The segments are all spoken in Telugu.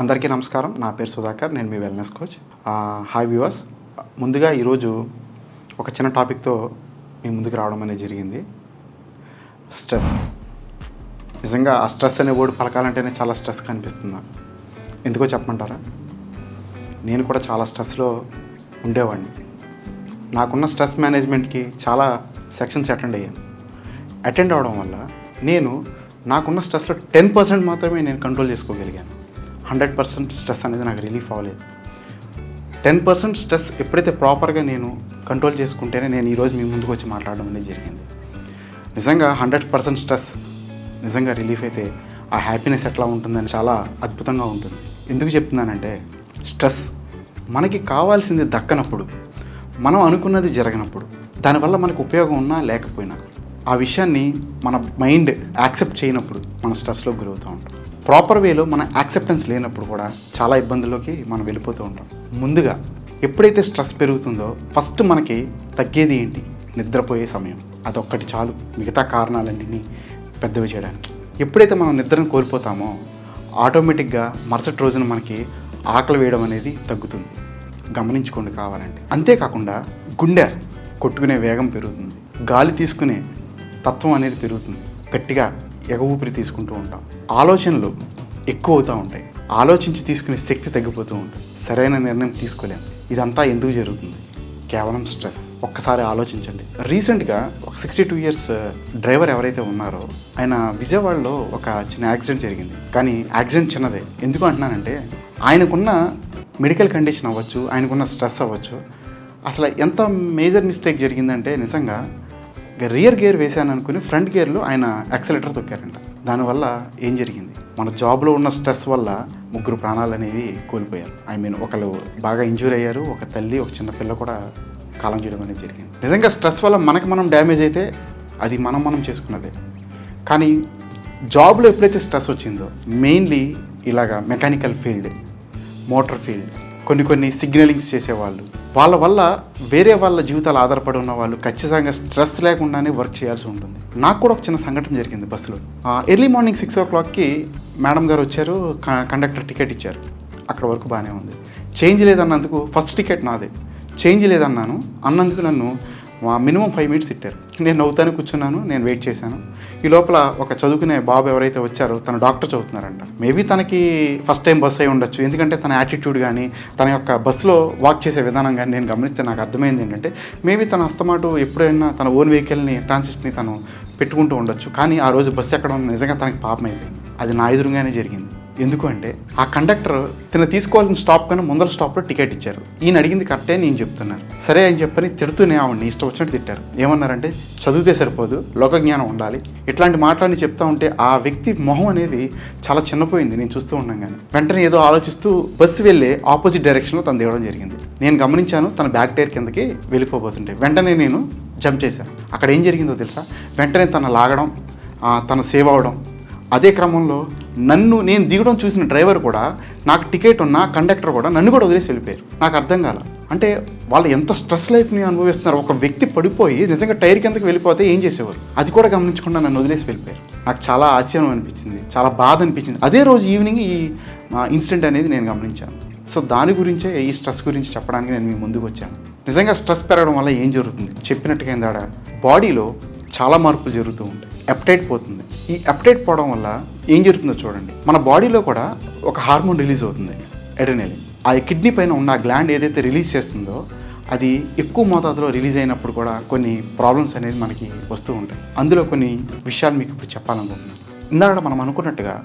అందరికీ నమస్కారం. నా పేరు సుధాకర్ నేను మీ వెల్నెస్ కోచ్ హాయ్ వ్యూవర్స్ ముందుగా ఈరోజు ఒక చిన్న టాపిక్తో మీ ముందుకు రావడం అనేది జరిగింది. స్ట్రెస్ నిజంగా ఆ స్ట్రెస్ అనే వర్డ్ పలకాలంటేనే చాలా స్ట్రెస్ కనిపిస్తుంది. నాకు ఎందుకో చెప్పమంటారా? నేను కూడా చాలా స్ట్రెస్లో ఉండేవాడిని. నాకున్న స్ట్రెస్ మేనేజ్మెంట్కి చాలా సెక్షన్స్ అటెండ్ అయ్యాను. అటెండ్ అవడం వల్ల నేను నాకున్న స్ట్రెస్లో టెన్ పర్సెంట్ మాత్రమే నేను కంట్రోల్ చేసుకోగలిగాను. హండ్రెడ్ పర్సెంట్ స్ట్రెస్ అనేది నాకు రిలీఫ్ అవ్వలేదు. టెన్ పర్సెంట్ స్ట్రెస్ ఎప్పుడైతే ప్రాపర్గా నేను కంట్రోల్ చేసుకుంటేనే నేను ఈరోజు మీ ముందుకు వచ్చి మాట్లాడడం అనేది జరిగింది. నిజంగా హండ్రెడ్ పర్సెంట్ స్ట్రెస్ నిజంగా రిలీఫ్ అయితే ఆ హ్యాపీనెస్ ఎట్లా ఉంటుందని చాలా అద్భుతంగా ఉంటుంది. ఎందుకు చెప్తున్నానంటే స్ట్రెస్ మనకి కావాల్సింది దక్కనప్పుడు మనం అనుకున్నది జరగనప్పుడు దానివల్ల మనకు ఉపయోగం ఉన్నా లేకపోయినా ఆ విషయాన్ని మన మైండ్ యాక్సెప్ట్ చేయనప్పుడు మన స్ట్రెస్లో గురవుతూ ఉంటాం. ప్రాపర్ వేలో మన యాక్సెప్టెన్స్ లేనప్పుడు కూడా చాలా ఇబ్బందుల్లోకి మనం వెళ్ళిపోతూ ఉంటాం. ముందుగా ఎప్పుడైతే స్ట్రెస్ పెరుగుతుందో ఫస్ట్ మనకి తగ్గేది ఏంటి? నిద్రపోయే సమయం. అదొక్కటి చాలు. మిగతా కారణాలన్నింటినీ పెద్దవి చేయడానికి. ఎప్పుడైతే మనం నిద్రను కోల్పోతామో ఆటోమేటిక్గా మరుసటి రోజున మనకి ఆకలి వేయడం అనేది తగ్గుతుంది. గమనించుకోండి కావాలంటే. అంతేకాకుండా గుండె కొట్టుకునే వేగం పెరుగుతుంది. గాలి తీసుకునే తత్వం అనేది పెరుగుతుంది. గట్టిగా ఎగ ఊపిరి తీసుకుంటూ ఉంటాం. ఆలోచనలు ఎక్కువ అవుతూ ఉంటాయి. ఆలోచించి తీసుకునే శక్తి తగ్గిపోతూ ఉంటుంది. సరైన నిర్ణయం తీసుకోలేం. ఇదంతా ఎందుకు జరుగుతుంది? కేవలం స్ట్రెస్. ఒక్కసారి ఆలోచించండి. రీసెంట్గా ఒక సిక్స్టీ టూ ఇయర్స్ డ్రైవర్ ఎవరైతే ఉన్నారో ఆయన విజయవాడలో ఒక చిన్న యాక్సిడెంట్ జరిగింది. కానీ యాక్సిడెంట్ చిన్నదే. ఎందుకు అంటున్నానంటే ఆయనకున్న మెడికల్ కండిషన్ అవ్వచ్చు ఆయనకున్న స్ట్రెస్ అవ్వచ్చు. అసలు ఎంత మేజర్ మిస్టేక్ జరిగిందంటే నిజంగా రియర్ గేర్ వేశాను అనుకుని ఫ్రంట్ గేర్లో ఆయన యాక్సిలేటర్ తొక్కారంట. దానివల్ల ఏం జరిగింది? మన జాబ్లో ఉన్న స్ట్రెస్ వల్ల ముగ్గురు ప్రాణాలు అనేవి కోల్పోయారు. ఐ మీన్ ఒకళ్ళు బాగా ఇంజూర్ అయ్యారు ఒక తల్లి ఒక చిన్న పిల్ల కూడా కాలం చేయడం అనేది జరిగింది. నిజంగా స్ట్రెస్ వల్ల మనకి మనం డ్యామేజ్ అయితే అది మనం మనం చేసుకున్నదే. కానీ జాబ్లో ఎప్పుడైతే స్ట్రెస్ వచ్చిందో మెయిన్లీ ఇలాగా మెకానికల్ ఫీల్డ్ మోటార్ ఫీల్డ్ కొన్ని కొన్ని సిగ్నలింగ్స్ చేసేవాళ్ళు. వాళ్ళ వల్ల వేరే వాళ్ళ జీవితాలు ఆధారపడి ఉన్న వాళ్ళు ఖచ్చితంగా స్ట్రెస్ లేకుండానే వర్క్ చేయాల్సి ఉంటుంది. నాకు కూడా ఒక చిన్న సంఘటన జరిగింది బస్సులో. ఎర్లీ మార్నింగ్ సిక్స్ ఓ క్లాక్కి మేడం గారు వచ్చారు క- కండక్టర్ టికెట్ ఇచ్చారు. అక్కడ వరకు బాగానే ఉంది. చేంజ్ లేదన్నందుకు ఫస్ట్ టికెట్ నాదే. చేంజ్ లేదన్నాను. అన్నందుకు నన్ను మినిమం ఫైవ్ మినిట్స్ తిట్టారు. నేను నవ్వుతానే కూర్చున్నాను నేను వెయిట్ చేశాను. ఈ లోపల ఒక చదువుకునే బాబు ఎవరైతే వచ్చారో తను డాక్టర్ చదువుతున్నారంట. మేబీ తనకి ఫస్ట్ టైం బస్సు అయి ఉండొచ్చు. ఎందుకంటే తన యాటిట్యూడ్ కానీ తన యొక్క బస్సులో వాక్ చేసే విధానం కానీ నేను గమనిస్తే నాకు అర్థమైంది ఏంటంటే మేబీ తన అస్తమాటు ఎప్పుడైనా తన ఓన్ వెహికల్ని ట్రాన్సిస్ట్ని తను పెట్టుకుంటూ ఉండొచ్చు. కానీ ఆ రోజు బస్సు ఎక్కడ ఉన్న నిజంగా తనకి పాపం అయిపోయింది అది నా ఎదురుగానే జరిగింది. ఎందుకు అంటే ఆ కండక్టర్ తన తీసుకోవాల్సిన స్టాప్ కన్నా ముందర స్టాప్లో టికెట్ ఇచ్చారు. ఈయన అడిగింది కరెక్టే నేను చెప్తున్నారు సరే అని చెప్పని తిడుతూనే ఆవిడని ఇష్టం వచ్చినట్టు తిట్టారు. ఏమన్నారంటే చదివితే సరిపోదు లోక జ్ఞానం ఉండాలి. ఇట్లాంటి మాటలని చెప్తా ఉంటే ఆ వ్యక్తి మొహం అనేది చాలా చిన్నపోయింది నేను చూస్తూ ఉన్నాం కానీ. వెంటనే ఏదో ఆలోచిస్తూ బస్సు వెళ్ళే ఆపోజిట్ డైరెక్షన్లో తను దిగడం జరిగింది. నేను గమనించాను తన బ్యాక్ టైర్ కిందకి వెళ్ళిపోబోతుంటే. వెంటనే నేను జంప్ చేశాను. అక్కడ ఏం జరిగిందో తెలుసా? వెంటనే తన లాగడం తన సేవ్ అవడం అదే క్రమంలో నన్ను నేను దిగడం చూసిన డ్రైవర్ కూడా నాకు టికెట్ ఉన్న కండక్టర్ కూడా నన్ను కూడా వదిలేసి వెళ్ళిపోయారు. నాకు అర్థం కాల. అంటే వాళ్ళు ఎంత స్ట్రెస్ లైఫ్ని అనుభవిస్తున్నారు. ఒక వ్యక్తి పడిపోయి నిజంగా టైర్ కిందకి వెళ్ళిపోతే ఏం చేసేవారు? అది కూడా గమనించకుండా నన్ను వదిలేసి వెళ్ళిపోయారు. నాకు చాలా ఆశ్చర్యం అనిపించింది చాలా బాధ అనిపించింది. అదే రోజు ఈవినింగ్ ఈ ఇన్సిడెంట్ అనేది నేను గమనించాను. సో దాని గురించే ఈ స్ట్రెస్ గురించి చెప్పడానికి నేను మీ ముందుకు వచ్చాను. నిజంగా స్ట్రెస్ పెరగడం వల్ల ఏం జరుగుతుంది? చెప్పినట్టుగా ఏందాడ? బాడీలో చాలా మార్పులు జరుగుతూ ఉంటాయి. అప్టైట్ పోతుంది. ఈ అప్టైట్ పోవడం వల్ల ఏం జరుగుతుందో చూడండి. మన బాడీలో కూడా ఒక హార్మోన్ రిలీజ్ అవుతుంది ఎడనెలిన్ ఆ కిడ్నీ పైన ఉన్న గ్లాండ్ ఏదైతే రిలీజ్ చేస్తుందో అది ఎక్కువ మోతాదులో రిలీజ్ అయినప్పుడు కూడా కొన్ని ప్రాబ్లమ్స్ అనేది మనకి వస్తూ ఉంటాయి. అందులో కొన్ని విషయాలు మీకు ఇప్పుడు చెప్పాలనుకుంటున్నాను. ఇందాక మనం అనుకున్నట్టుగా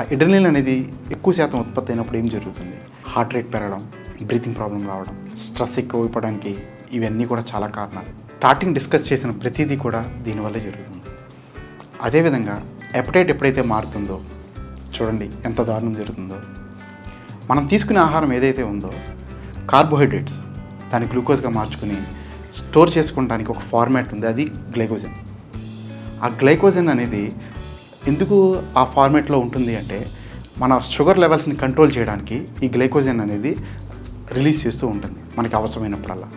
ఆ ఎడ్రినలిన్ అనేది ఎక్కువ శాతం ఉత్పత్తి అయినప్పుడు ఏం జరుగుతుంది? హార్ట్ రేట్ పెరగడం బ్రీతింగ్ ప్రాబ్లం రావడం స్ట్రెస్ ఎక్కువ అయిపోవడానికి ఇవన్నీ కూడా చాలా కారణాలు. స్టార్టింగ్ డిస్కస్ చేసిన ప్రతిదీ కూడా దీనివల్లే జరుగుతుంది. అదేవిధంగా ఎపటైట్ ఎప్పుడైతే మారుతుందో చూడండి ఎంత దారుణం జరుగుతుందో. మనం తీసుకునే ఆహారం ఏదైతే ఉందో కార్బోహైడ్రేట్స్ దాన్ని గ్లూకోజ్గా మార్చుకుని స్టోర్ చేసుకోవడానికి ఒక ఫార్మాట్ ఉంది అది గ్లైకోజన్. ఆ గ్లైకోజన్ అనేది ఎందుకు ఆ ఫార్మాట్లో ఉంటుంది అంటే మన షుగర్ లెవెల్స్ని కంట్రోల్ చేయడానికి ఈ గ్లైకోజన్ అనేది రిలీజ్ చేస్తూ ఉంటుంది మనకి అవసరమైనప్పుడల్లా.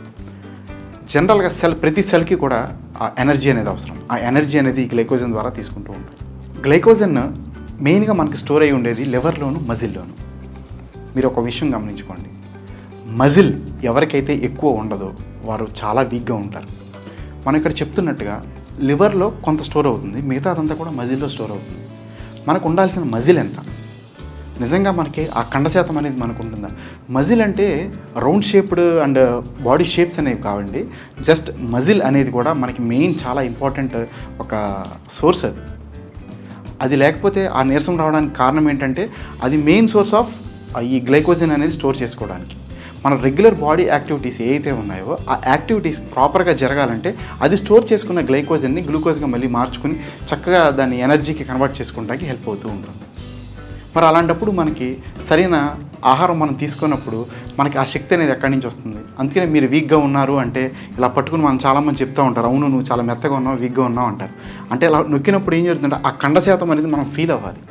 జనరల్గా సెల్ ప్రతి సెల్కి కూడా ఆ ఎనర్జీ అనేది అవసరం. ఆ ఎనర్జీ అనేది ఈ గ్లైకోజన్ ద్వారా తీసుకుంటూ ఉంటుంది. గ్లైకోజన్ మెయిన్గా మనకి స్టోర్ అయి ఉండేది లివర్లోను మజిల్లోను. మీరు ఒక విషయం గమనించుకోండి. మజిల్ ఎవరికైతే ఎక్కువ ఉండదో వారు చాలా వీక్గా ఉంటారు. మనం ఇక్కడ చెప్తున్నట్టుగా లివర్లో కొంత స్టోర్ అవుతుంది మిగతాదంతా కూడా మజిల్లో స్టోర్ అవుతుంది. మనకు ఉండాల్సిన మజిల్ ఎంత? నిజంగా మనకి ఆ కండ శాతం అనేది మనకు ఉంటుందా? మజిల్ అంటే round shaped and body shapes అనేవి కావండి. జస్ట్ మజిల్ అనేది కూడా మనకి మెయిన్ చాలా ఇంపార్టెంట్ ఒక సోర్స్ అది. అది లేకపోతే ఆ నీరసం రావడానికి కారణం ఏంటంటే అది మెయిన్ సోర్స్ ఆఫ్ ఈ గ్లైకోజన్ అనేది స్టోర్ చేసుకోవడానికి. మన రెగ్యులర్ బాడీ యాక్టివిటీస్ ఏవైతే ఉన్నాయో ఆ యాక్టివిటీస్ ప్రాపర్గా జరగాలంటే అది స్టోర్ చేసుకున్న గ్లైకోజన్ని గ్లూకోజ్గా మళ్ళీ మార్చుకుని చక్కగా దాన్ని ఎనర్జీకి కన్వర్ట్ చేసుకోవడానికి హెల్ప్ అవుతూ ఉంటుంది. మరి అలాంటప్పుడు మనకి సరైన ఆహారం మనం తీసుకున్నప్పుడు మనకి ఆ శక్తి అనేది ఎక్కడి నుంచి వస్తుంది? అందుకనే మీరు వీక్గా ఉన్నారు అంటే ఇలా పట్టుకుని మనం చాలామంది చెప్తూ ఉంటారు అవును నువ్వు చాలా మెత్తగా ఉన్నావు వీక్గా ఉన్నావు అంటారు. అంటే ఇలా నొక్కినప్పుడు ఏం జరుగుతుందంటే ఆ కండ శాతం అనేది మనం ఫీల్ అవ్వాలి.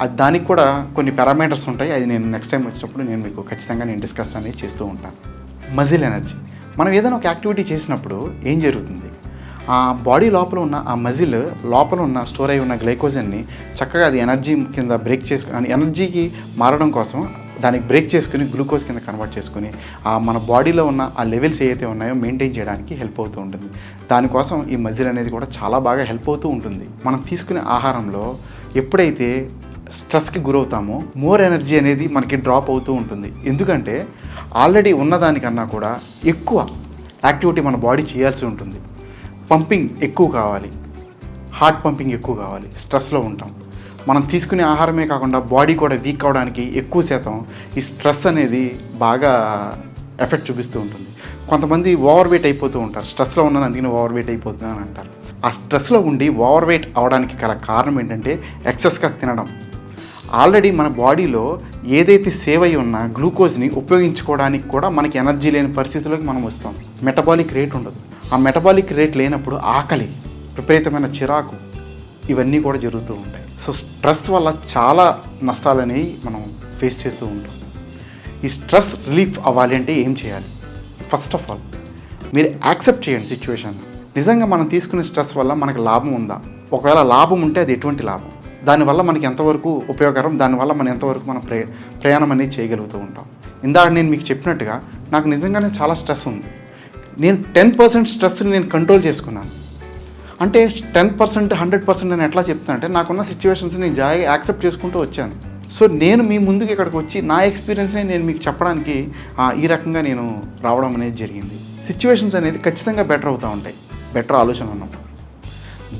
అది దానికి కూడా కొన్ని పారామీటర్స్ ఉంటాయి. అది నేను నెక్స్ట్ టైం వచ్చినప్పుడు నేను మీకు ఖచ్చితంగా నేను డిస్కస్ అనేది చేస్తూ ఉంటాను. మజిల్ ఎనర్జీ మనం ఏదైనా ఒక యాక్టివిటీ చేసినప్పుడు ఏం జరుగుతుంది? ఆ బాడీ లోపల ఉన్న ఆ మజిల్ లోపల ఉన్న స్టోర్ అయి ఉన్న గ్లైకోజన్ని చక్కగా అది ఎనర్జీ కింద బ్రేక్ చేసుకుని ఎనర్జీకి మారడం కోసం దానికి బ్రేక్ చేసుకుని గ్లూకోజ్ కింద కన్వర్ట్ చేసుకుని ఆ మన బాడీలో ఉన్న ఆ లెవెల్స్ ఏవైతే ఉన్నాయో మెయింటైన్ చేయడానికి హెల్ప్ అవుతూ ఉంటుంది. దానికోసం ఈ మజిల్ అనేది కూడా చాలా బాగా హెల్ప్ అవుతూ ఉంటుంది. మనం తీసుకునే ఆహారంలో ఎప్పుడైతే స్ట్రెస్కి గురవుతామో మోర్ ఎనర్జీ అనేది మనకి డ్రాప్ అవుతూ ఉంటుంది. ఎందుకంటే ఆల్రెడీ ఉన్నదానికన్నా కూడా ఎక్కువ యాక్టివిటీ మన బాడీ చేయాల్సి ఉంటుంది. పంపింగ్ ఎక్కువ కావాలి. హార్ట్ పంపింగ్ ఎక్కువ కావాలి. స్ట్రెస్లో ఉంటాం. మనం తీసుకునే ఆహారమే కాకుండా బాడీ కూడా వీక్ అవడానికి ఎక్కువ శాతం ఈ స్ట్రెస్ అనేది బాగా ఎఫెక్ట్ చూపిస్తూ ఉంటుంది. కొంతమంది ఓవర్ వెయిట్ అయిపోతూ ఉంటారు. స్ట్రెస్లో ఉన్నాను అందుకని ఓవర్ వెయిట్ అయిపోతున్నాను అంటారు. ఆ స్ట్రెస్లో ఉండి ఓవర్ వెయిట్ అవడానికి గల కారణం ఏంటంటే ఎక్సెస్గా తినడం. ఆల్రెడీ మన బాడీలో ఏదైతే సేవ్ అయి ఉన్నా గ్లూకోజ్ని ఉపయోగించుకోవడానికి కూడా మనకి ఎనర్జీ లేని పరిస్థితిలోకి మనం వస్తాం. మెటబాలిక్ రేట్ ఉండదు. ఆ మెటబాలిక్ రేట్ లేనప్పుడు ఆకలి విపరీతమైన చిరాకు ఇవన్నీ కూడా జరుగుతూ ఉంటాయి. సో స్ట్రెస్ వల్ల చాలా నష్టాలు అనేవి మనం ఫేస్ చేస్తూ ఉంటాం. ఈ స్ట్రెస్ రిలీఫ్ అవ్వాలి అంటే ఏం చేయాలి? ఫస్ట్ ఆఫ్ ఆల్ మీరు యాక్సెప్ట్ చేయండి సిచ్యువేషన్ నిజంగా మనం తీసుకునే స్ట్రెస్ వల్ల మనకు లాభం ఉందా? ఒకవేళ లాభం ఉంటే అది ఎటువంటి లాభం? దానివల్ల మనకి ఎంతవరకు ఉపయోగకరం దానివల్ల మనం ఎంతవరకు మనం ప్రే ప్రయాణం అనేది చేయగలుగుతూ ఉంటాం. ఇందాక నేను మీకు చెప్పినట్టుగా నాకు నిజంగానే చాలా స్ట్రెస్ ఉంది. నేను టెన్ పర్సెంట్ స్ట్రెస్ని నేను కంట్రోల్ చేసుకున్నాను. అంటే టెన్ పర్సెంట్ హండ్రెడ్ పర్సెంట్ నేను ఎట్లా చెప్తాను అంటే నాకున్న సిచ్యువేషన్స్ నేను జాయిగా యాక్సెప్ట్ చేసుకుంటూ వచ్చాను. సో నేను మీ ముందుకు ఇక్కడికి వచ్చి నా ఎక్స్పీరియన్స్ని నేను మీకు చెప్పడానికి ఈ రకంగా నేను రావడం అనేది జరిగింది. సిచ్యువేషన్స్ అనేది ఖచ్చితంగా బెటర్ అవుతూ ఉంటాయి. బెటర్ ఆలోచన ఉన్నప్పుడు.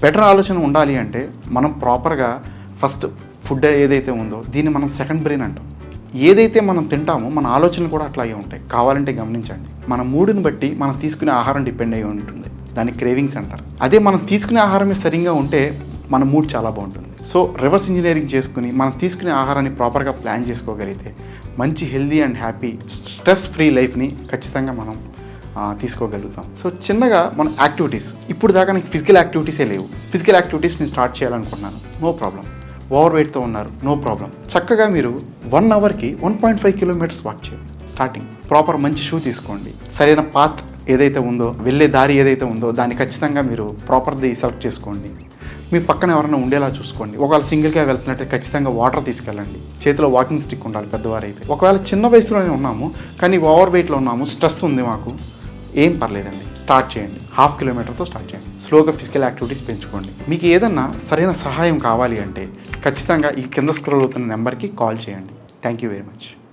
బెటర్ ఆలోచన ఉండాలి అంటే మనం ప్రాపర్గా ఫస్ట్ ఫుడ్ ఏదైతే ఉందో దీన్ని మనం సెకండ్ బ్రెయిన్ అంటాం. ఏదైతే మనం తింటామో మన ఆలోచనలు కూడా అట్లాగే ఉంటాయి. కావాలంటే గమనించండి. మన మూడుని బట్టి మనం తీసుకునే ఆహారం డిపెండ్ అయి ఉంటుంది. దాన్ని క్రేవింగ్స్ అంటారు. అదే మనం తీసుకునే ఆహారమే సరిగ్గా ఉంటే మన మూడ్ చాలా బాగుంటుంది. సో రివర్స్ ఇంజనీరింగ్ చేసుకుని మనం తీసుకునే ఆహారాన్ని ప్రాపర్గా ప్లాన్ చేసుకోగలిగితే మంచి healthy and happy stress free లైఫ్ని ఖచ్చితంగా మనం తీసుకోగలుగుతాం. సో చిన్నగా మన యాక్టివిటీస్. ఇప్పుడు దాకా నాకు ఫిజికల్ యాక్టివిటీసే లేవు. ఫిజికల్ యాక్టివిటీస్ నేను స్టార్ట్ చేయాలనుకున్నాను నో ప్రాబ్లం. ఓవర్ వెయిట్తో ఉన్నారు. No problem. చక్కగా మీరు one అవర్కి one point five kilometres walk చేయండి స్టార్టింగ్. ప్రాపర్ మంచి షూ తీసుకోండి. సరైన పాత్ ఏదైతే ఉందో వెళ్ళే దారి ఏదైతే ఉందో దాన్ని ఖచ్చితంగా మీరు ప్రాపర్ది సెలెక్ట్ చేసుకోండి. మీ పక్కన ఎవరైనా ఉండేలా చూసుకోండి. ఒకవేళ సింగిల్గా వెళ్తున్నట్టే ఖచ్చితంగా వాటర్ తీసుకెళ్ళండి. చేతిలో వాకింగ్ స్టిక్ ఉండాలి పెద్దవారైతే. ఒకవేళ చిన్న వయసులోనే ఉన్నాము కానీ ఓవర్ వెయిట్లో ఉన్నాము స్ట్రెస్ ఉంది మాకు. ఏం పర్లేదండి. స్టార్ట్ చేయండి. హాఫ్ కిలోమీటర్తో స్టార్ట్ చేయండి. స్లోగా ఫిజికల్ యాక్టివిటీస్ పెంచుకోండి. మీకు ఏదన్నా సరైన సహాయం కావాలి అంటే ఖచ్చితంగా ఈ కింద స్క్రోల్ అవుతున్న నెంబర్కి కాల్ చేయండి. Thank you very much.